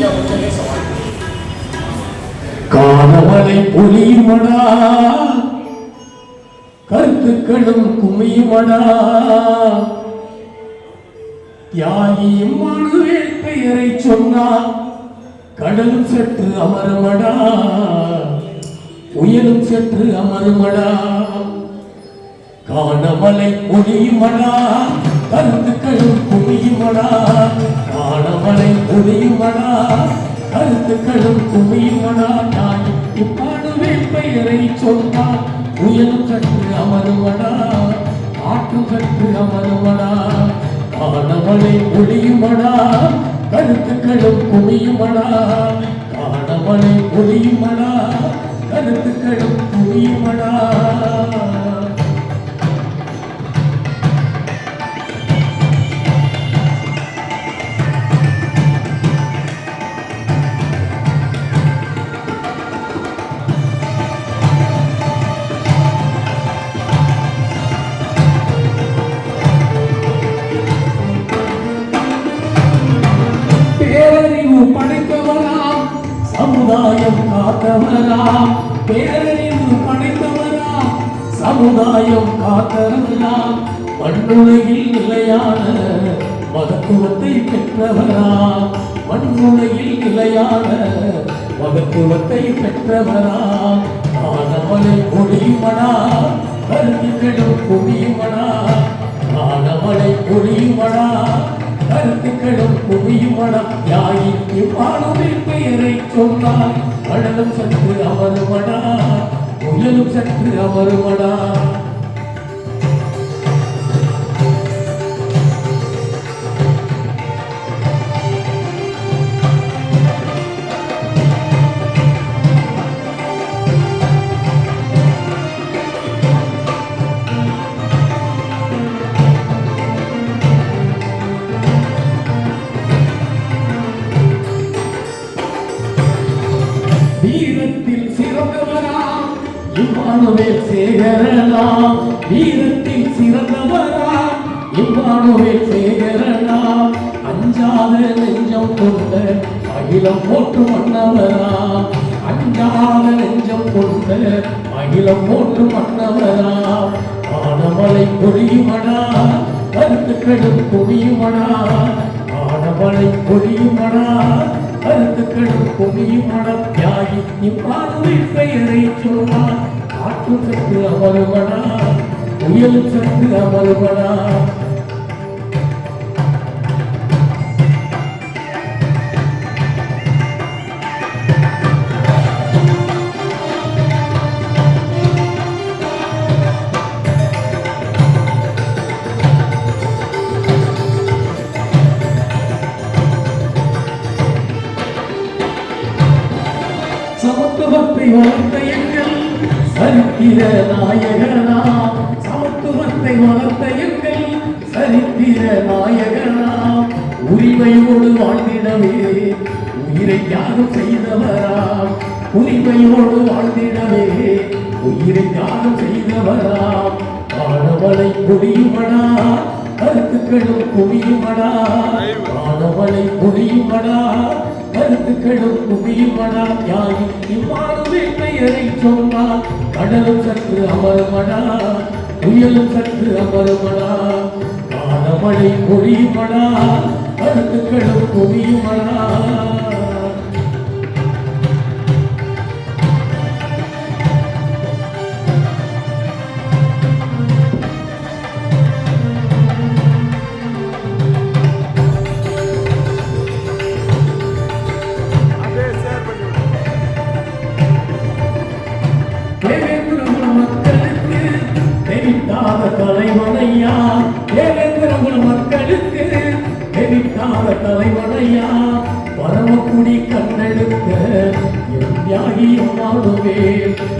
ஐயா பொழியுமடா கருத்துக்களும் குமியுமடா. தியாகியும் மனுவேல் பெயரை சொன்னான் கடலும் சற்று அமருமடா. புயலும் சற்று அமருமடா. காணமலை பொழியுமடா கருத்துக்களும் குமியுமடா. காணமலை பொழியுமடா கருத்துக்களும் குமியுமடா நான் இப்பாடுவேன் பெயரை சொன்னால் புயலும் சற்று அமருவனா காற்றும் சற்று அமருவனா காணமலை பொழியுமடா கருத்துக்களும் குமியுமடா காணமலை பொழியுமடா காத்தவராம் பேரறிவு படைத்தவராம் சமுதாயம் காத்தவராம் மண்ணுலகில் நிலையான மகத்துவத்தை பெற்றவராம் மண்ணுலகில் நிலையான மகத்துவத்தை பெற்றவராம் ஆனமலை பொழியுமடா கருத்துக்களும் குவியுமடா ஆனமலை பொழியுமடா கருத்துக்களும் குவியுமடம் யாயி இவ்வாழுவின் பெயரை சொன்னால் கடலும் சற்று அமருமடா. புயலும் சற்று அமருமடா. வீரத்தில் சிறந்தவராம். இம்மானுவேல் சேகரலாம் வீரத்தில் சிறந்தவராம். இம்மானுவேல் சேகரலாம் அஞ்சாத நெஞ்சம் கொண்ட அகிலம் போட்டு மன்னவராம் அஞ்சாத நெஞ்சம் கொண்ட அகிலம் போட்டு மன்னவராம் ஆனமலை பொழியுமடா. கருத்துக்களும் பொழியுமடா. ஆனமலை பொழியுமடா. கருத்துக்களும் குவியும் மனத்தியாகி இப்பார்வையில் பெயரை சொன்னார். காற்று சற்று அமருமடா. புயல் சற்று அமருமடா. சமத்துவத்தை சரித்திர நாயகனா. சமத்துவத்தை வளர்த்த சரித்திர நாயகனா. உரிமையோடு வாழ்ந்திடவே உயிரை தியாகம் செய்தவரா. உரிமையோடு வாழ்ந்திடவே உயிரை தியாகம் செய்தவரா. ஆடவளை குடியுமடா. கருத்துக்களும் குவியுமடா ஆடவளை குடியுமடா. கருத்துக்களும் குவியுமடா யாய் இவ்வாறு பெயரை சொன்னால்? கடலும் சற்று அமருமடா புயலும் சற்று அமருமடா காணமழை பொழியுமடா கருத்துக்களும் குவியுமடா. எம்யாகி வரமக்குடி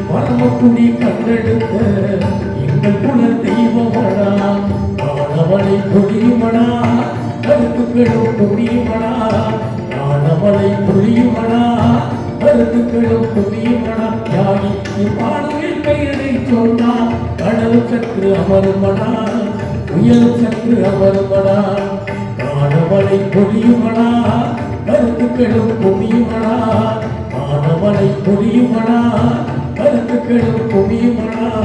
பரமக்குடி கண்ணெடுத்த எங்கள் குல தெய்வமடா காணவனை பொழியுமடா கருத்துக்களும் பொழியுமடா காணவனை பொழியுமடா கருத்துக்களும் பொழியுமடா. யாகி இவ்வாழ்வில் பெயரை சொன்னா கடல் சற்று அமருமடா புயல் சற்று அமருமடா. காணவனை பொழியுமடா கருத்துக்களும் பொழியுமடா மழை பொழியுமனா? கருத்துக்களும் பொழியுமனா?